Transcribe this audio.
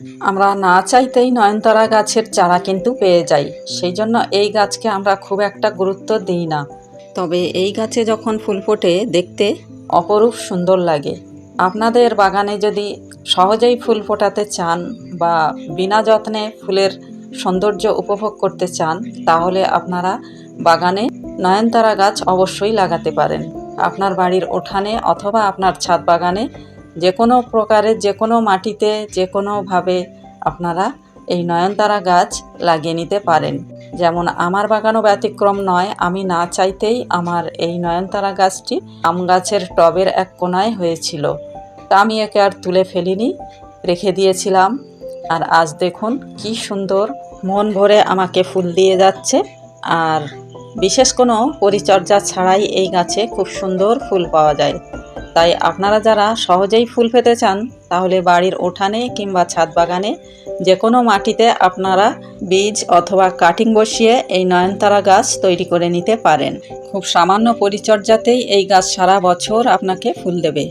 আমরা না চাইতেই নয়নতারা গাছের চারা কিন্তু পেয়ে যাই। সেই জন্য এই গাছকে আমরা খুব একটা গুরুত্ব দিই না। তবে এই গাছে যখন ফুল ফোটে, দেখতে অপরূপ সুন্দর লাগে। আপনাদের বাগানে যদি সহজেই ফুল ফোটাতে চান বা বিনা যত্নে ফুলের সৌন্দর্য উপভোগ করতে চান, তাহলে আপনারা বাগানে নয়নতারা গাছ অবশ্যই লাগাতে পারেন। আপনার বাড়ির উঠানে অথবা আপনার ছাদ বাগানে যে কোনো প্রকারের যে কোনো মাটিতে, যে কোনোভাবে আপনারা এই নয়নতারা গাছ লাগিয়ে নিতে পারেন। যেমন আমার বাগানও ব্যতিক্রম নয়, আমি না চাইতেই আমার এই নয়নতারা গাছটি আম গাছের টবের এক কোনায় হয়েছিল। তা আমি একে আর তুলে ফেলিনি, রেখে দিয়েছিলাম। আর আজ দেখুন কি সুন্দর মন ভরে আমাকে ফুল দিয়ে যাচ্ছে। আর বিশেষ কোনো পরিচর্যা ছাড়াই এই গাছে খুব সুন্দর ফুল পাওয়া যায়। তাই আপনারা যারা সহজেই ফুল পেতে চান, তাহলে বাড়ির উঠানে কিংবা ছাদ বাগানে যে কোনো মাটিতে আপনারা বীজ অথবা কাটিং বসিয়ে এই নয়নতারা গাছ তৈরি করে নিতে পারেন। খুব সামান্য পরিচর্যাতেই এই গাছ সারা বছর আপনাকে ফুল দেবে।